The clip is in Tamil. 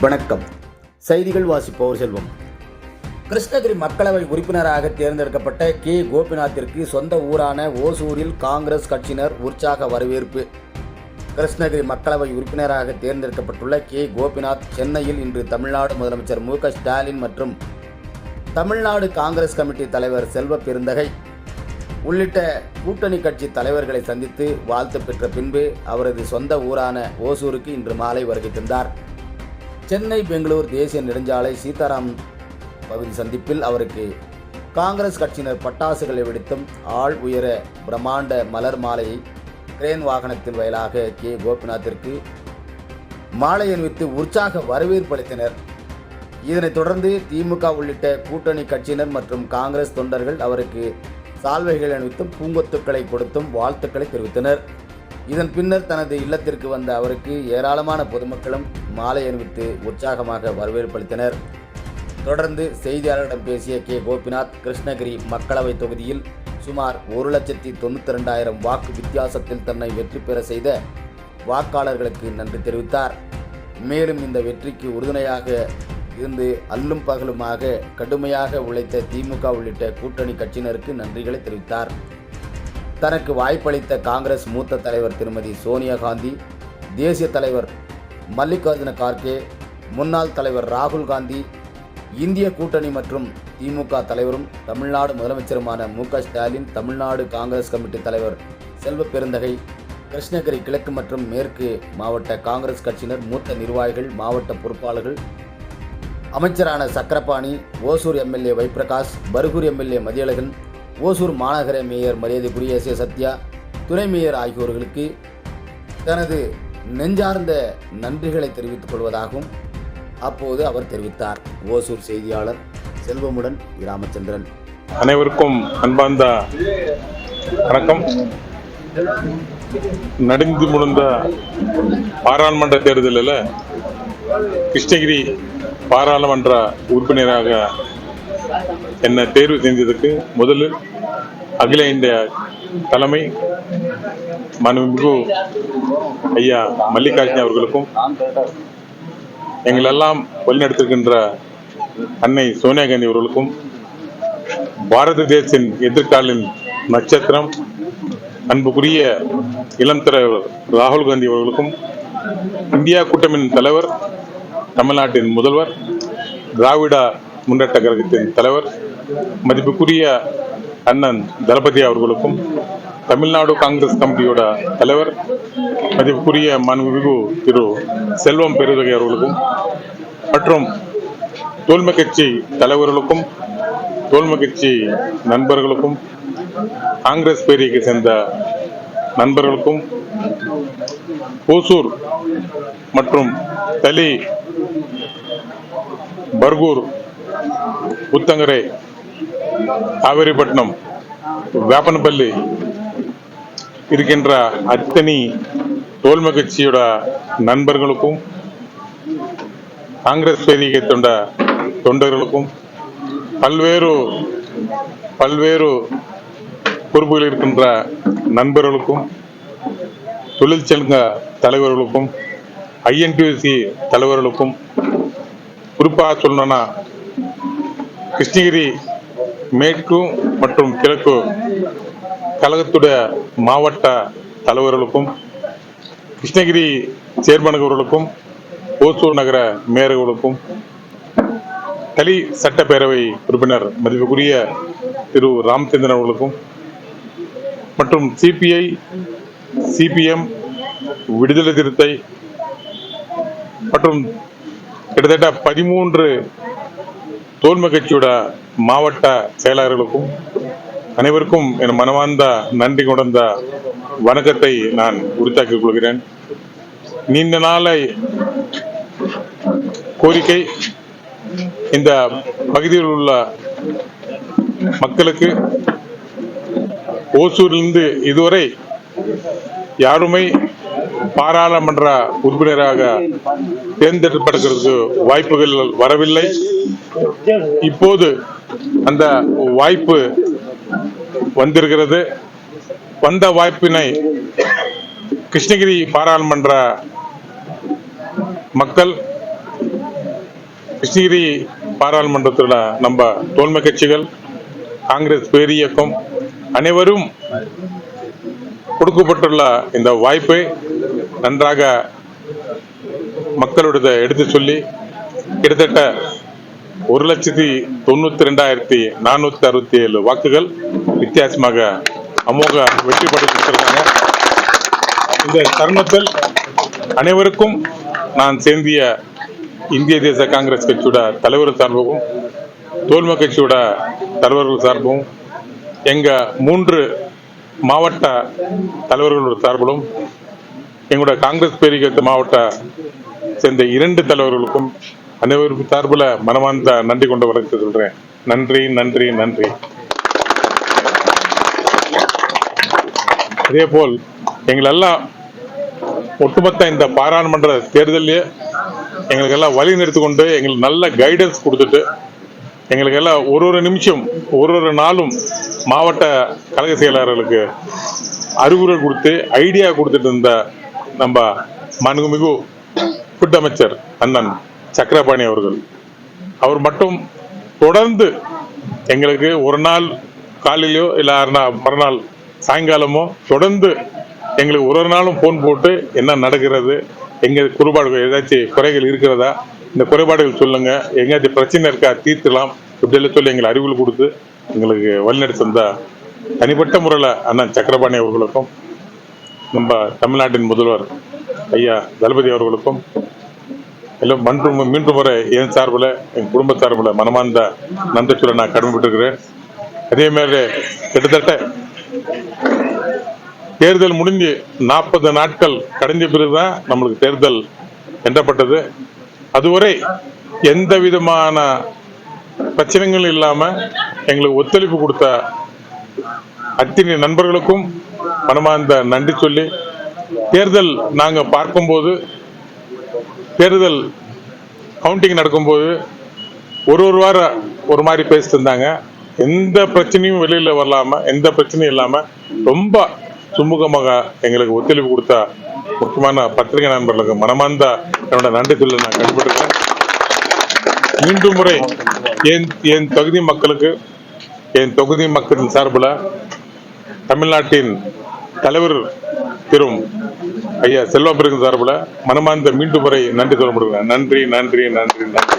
வணக்கம். செய்திகள் வாசிப்பவர் செல்வம். கிருஷ்ணகிரி மக்களவை உறுப்பினராக தேர்ந்தெடுக்கப்பட்ட கே. கோபிநாத்திற்கு சொந்த ஊரான ஓசூரில் காங்கிரஸ் கட்சியினர் உற்சாக வரவேற்பு. கிருஷ்ணகிரி மக்களவை உறுப்பினராக தேர்ந்தெடுக்கப்பட்டுள்ள கே. கோபிநாத் சென்னையில் இன்று தமிழ்நாடு முதலமைச்சர் மு. க. ஸ்டாலின் மற்றும் தமிழ்நாடு காங்கிரஸ் கமிட்டி தலைவர் செல்வ பெருந்தகை உள்ளிட்ட கூட்டணி கட்சி தலைவர்களை சந்தித்து வாழ்த்து பெற்ற பின்பு அவரது சொந்த ஊரான ஓசூருக்கு இன்று மாலை வருகை தந்தார். சென்னை பெங்களூர் தேசிய நெடுஞ்சாலை சீதாராம் பகுதி சந்திப்பில் அவருக்கு காங்கிரஸ் கட்சியினர் பட்டாசுகளை வெடித்தும் ஆள் உயர பிரம்மாண்ட மலர் மாலையை கிரேன் வாகனத்தின் வயலாக கே. கோபிநாத்திற்கு மாலை அணிவித்து உற்சாக வரவேற்பு அளித்தனர். இதனைத் தொடர்ந்து திமுக உள்ளிட்ட கூட்டணி கட்சியினர் மற்றும் காங்கிரஸ் தொண்டர்கள் அவருக்கு சால்வைகள் அணிவித்தும் பூங்கொத்துக்களை கொடுத்தும் வாழ்த்துக்களை தெரிவித்தனர். இதன் பின்னர் தனது இல்லத்திற்கு வந்த அவருக்கு ஏராளமான பொதுமக்களும் மாலை அணிவித்து உற்சாகமாக வரவேற்பளித்தனர் தொடர்ந்து செய்தியாளர்களிடம் பேசிய கே. கோபிநாத் கிருஷ்ணகிரி மக்களவைத் தொகுதியில் சுமார் ஒரு லட்சத்தி தொண்ணூற்றி ரெண்டாயிரம் வாக்கு வித்தியாசத்தில் தன்னை வெற்றி பெற செய்த வாக்காளர்களுக்கு நன்றி தெரிவித்தார். மேலும் இந்த வெற்றிக்கு உறுதுணையாக இருந்து அல்லும் பகலுமாக கடுமையாக உழைத்த திமுக உள்ளிட்ட கூட்டணி கட்சியினருக்கு நன்றிகளை தெரிவித்தார். தனக்கு வாய்ப்பளித்த காங்கிரஸ் மூத்த தலைவர் திருமதி சோனியா காந்தி தேசிய தலைவர் மல்லிகார்ஜுன கார்கே முன்னாள் தலைவர் ராகுல் காந்தி இந்திய கூட்டணி மற்றும் திமுக தலைவரும் தமிழ்நாடு முதலமைச்சருமான மு க ஸ்டாலின் தமிழ்நாடு காங்கிரஸ் கமிட்டி தலைவர் செல்வ பெருந்தகை கிருஷ்ணகிரி கிழக்கு மற்றும் மேற்கு மாவட்ட காங்கிரஸ் கட்சியினர் மூத்த நிர்வாகிகள் மாவட்ட பொறுப்பாளர்கள் அமைச்சரான சக்கரபாணி ஓசூர் எம்எல்ஏ வைப்பிரகாஷ் பர்கூர் எம்எல்ஏ மதியழகன் ஓசூர் மாநகர மேயர் மரியாதைக்குரிய எஸ் ஏ சத்யா துணை மேயர் ஆகியோர்களுக்கு தனது நெஞ்சார்ந்த நன்றிகளை தெரிவித்துக் கொள்வதாகவும் அப்போது அவர் தெரிவித்தார். ஓசூர் செய்தியாளர் செல்வமுடன் ராமச்சந்திரன் அனைவருக்கும் அன்பார்ந்த வணக்கம். நடந்து முடிந்த பாராளுமன்ற தேர்தலில் கிருஷ்ணகிரி பாராளுமன்ற உறுப்பினராக என்னை தேர்வு செஞ்சதுக்கு முதலில் அகில இந்திய தலைமை மாண்புமிகு ஐயா மல்லிகார்ஜுன அவர்களுக்கும் எங்களெல்லாம் வழிநடத்திருக்கின்ற அன்னை சோனியா காந்தி அவர்களுக்கும் பாரத தேசின் எதிர்காலின் நட்சத்திரம் அன்புக்குரிய இளம் தலைவர் ராகுல் காந்தி அவர்களுக்கும் இந்தியா கூட்டமின் தலைவர் தமிழ்நாட்டின் முதல்வர் திராவிட முன்னேற்ற கழகத்தின் தலைவர் மதிப்புக்குரிய அண்ணன் தளபதி அவர்களுக்கும் தமிழ்நாடு காங்கிரஸ் கமிட்டியோட தலைவர் மதிப்புக்குரிய மாண்புமிகு திரு செல்வம் பெருதகை அவர்களுக்கும் மற்றும் தோல்மை கட்சி தலைவர்களுக்கும் தோல்மை கட்சி நண்பர்களுக்கும் காங்கிரஸ் பேரியைக்கு சேர்ந்த நண்பர்களுக்கும் ஓசூர் மற்றும் தலி பர்கூர் புத்தங்கரை காவேரிப்பட்டினம் வேப்பனப்பள்ளி இருக்கின்ற அத்தனை தோல்மை கட்சியோட நண்பர்களுக்கும் காங்கிரஸ் பேரிகை தொண்ட தொண்டர்களுக்கும் பல்வேறு பல்வேறு பொறுப்புகள் இருக்கின்ற நண்பர்களுக்கும் தொழிற்சங்க தலைவர்களுக்கும் ஐஎன்டிசி தலைவர்களுக்கும் குறிப்பாக சொல்லணும்னா கிருஷ்ணகிரி மேற்கு மற்றும் கிழக்கு கழகத்துடைய மாவட்ட தலைவர்களுக்கும் கிருஷ்ணகிரி சேர்மனவர்களுக்கும் ஓசூர் நகர மேயர்களுக்கும் தலி சட்டப்பேரவை உறுப்பினர் மதிப்புக்குரிய திரு ராமச்சந்திரன் அவர்களுக்கும் மற்றும் சிபிஐ சிபிஎம் விடுதலை திருத்தை மற்றும் கிட்டத்தட்ட பதிமூன்று தோல்மை கட்சியோட மாவட்ட செயலாளர்களுக்கும் அனைவருக்கும் என் மனமார்ந்த நன்றி கொண்ட வணக்கத்தை நான் உரித்தாக்கிக் கொள்கிறேன். நீண்ட நாளை கோரிக்கை இந்த பகுதியில் உள்ள மக்களுக்கு ஓசூரிலிருந்து இதுவரை யாருமே பாராளுமன்ற உறுப்பினராக தேர்ந்தெடுப்பதற்கு வாய்ப்புகள் வரவில்லை. இப்போது அந்த வாய்ப்பு வந்திருக்கிறது. வந்த வாய்ப்பினை கிருஷ்ணகிரி பாராளுமன்ற மக்கள் கிருஷ்ணகிரி பாராளுமன்றத்தில் நம்ம தோல்மை கட்சிகள் காங்கிரஸ் பேரியக்கம் அனைவரும் கொடுக்கப்பட்டுள்ள இந்த வாய்ப்பை நன்றாக மக்களுடைய எடுத்து சொல்லி கிட்டத்தட்ட ஒரு லட்சத்தி தொண்ணூத்தி ரெண்டாயிரத்தி நானூத்தி அறுபத்தி ஏழு வாக்குகள் வித்தியாசமாக அமோக வெற்றி படைத்திருக்கிறாங்க இந்த தருணத்தில் அனைவருக்கும் நான் சேர்ந்திய இந்திய தேச காங்கிரஸ் கட்சியோட தலைவர் சார்பாகவும் தோல்மை கட்சியோட தலைவர்கள் சார்பும் எங்க மூன்று மாவட்ட தலைவர்களோட சார்பிலும் எங்களோட காங்கிரஸ் பேரிகத்து மாவட்ட சேர்ந்த இரண்டு தலைவர்களுக்கும் அனைவருக்கும் சார்பில் மனமார்ந்த நன்றி கொண்டு வரத்து சொல்றேன். நன்றி நன்றி நன்றி. அதே போல் எங்களெல்லாம் ஒட்டுமொத்த இந்த பாராளுமன்ற தேர்தலிலே எங்களுக்கு எல்லாம் வழி நிறுத்தி கொண்டு எங்களுக்கு நல்ல கைடன்ஸ் கொடுத்துட்டு எங்களுக்கு எல்லாம் ஒரு ஒரு நிமிஷம் ஒரு ஒரு நாளும் மாவட்ட கழக செயலாளர்களுக்கு அறிவுரை கொடுத்து ஐடியா கொடுத்துட்டு இருந்த நம்ம மாண்புமிகு ஃபுட் அமைச்சர் அண்ணன் சக்கரபாணி அவர்கள். அவர் மட்டும் தொடர்ந்து எங்களுக்கு ஒரு நாள் காலையிலயோ இல்லை மறுநாள் சாயங்காலமோ தொடர்ந்து எங்களுக்கு ஒரு ஒரு நாளும் ஃபோன் போட்டு என்ன நடக்கிறது எங்கள் குறைபாடுகள் ஏதாச்சும் குறைகள் இருக்கிறதா இந்த குறைபாடுகள் சொல்லுங்க எங்கேயாச்சும் பிரச்சனை இருக்கா தீர்த்துலாம் இப்படியெல்லாம் சொல்லி எங்களை அறிவுகள் கொடுத்து எங்களுக்கு வழிநடத்தி தந்த தனிப்பட்ட முறையில் அண்ணன் சக்கரபாணி அவர்களுக்கும் நம்ம தமிழ்நாட்டின் முதல்வர் ஐயா தளபதி அவர்களுக்கும் எல்லாம் மன்றும் மீண்டும் முறை என் சார்பில் என் குடும்ப சார்பில் மனமார்ந்த நன்றி சொல்ல நான் கடமைப்பட்டிருக்கிறேன். அதே மாதிரி கிட்டத்தட்ட தேர்தல் முடிஞ்சு நாற்பது நாட்கள் கடைஞ்ச பிறகுதான் நம்மளுக்கு தேர்தல் எண்ணப்பட்டது அதுவரை எந்த விதமான பிரச்சனைகளும் இல்லாம எங்களுக்கு ஒத்துழைப்பு கொடுத்த அத்தனை நண்பர்களுக்கும் மனமார்ந்த நன்றி சொல்லி தேர்தல் நாங்கள் பார்க்கும்போது தேர்தல் கவுண்டிங் நடக்கும்போது ஒரு ஒரு வாரம் ஒரு மாதிரி பேசிட்டு இருந்தாங்க எந்த பிரச்சனையும் வெளியில் வரலாம எந்த பிரச்சனையும் இல்லாமல் ரொம்ப சுமூகமாக எங்களுக்கு ஒத்துழைப்பு கொடுத்த முக்கியமான பத்திரிகை நண்பர்களுக்கு மனமார்ந்த என்னோட நன்றி சொல்ல நான் கட்டுப்பட்டுருக்கேன் மீண்டும் முறை என் என் தொகுதி மக்களுக்கு என் தொகுதி மக்களின் சார்பில் தமிழ்நாட்டின் தலைவர் திரும் ஐயா செல்வா பிறகு சார்பில் மனமார்ந்த மீண்டும் முறை நன்றி சொல்ல முடியல நன்றி நன்றி நன்றி நன்றி.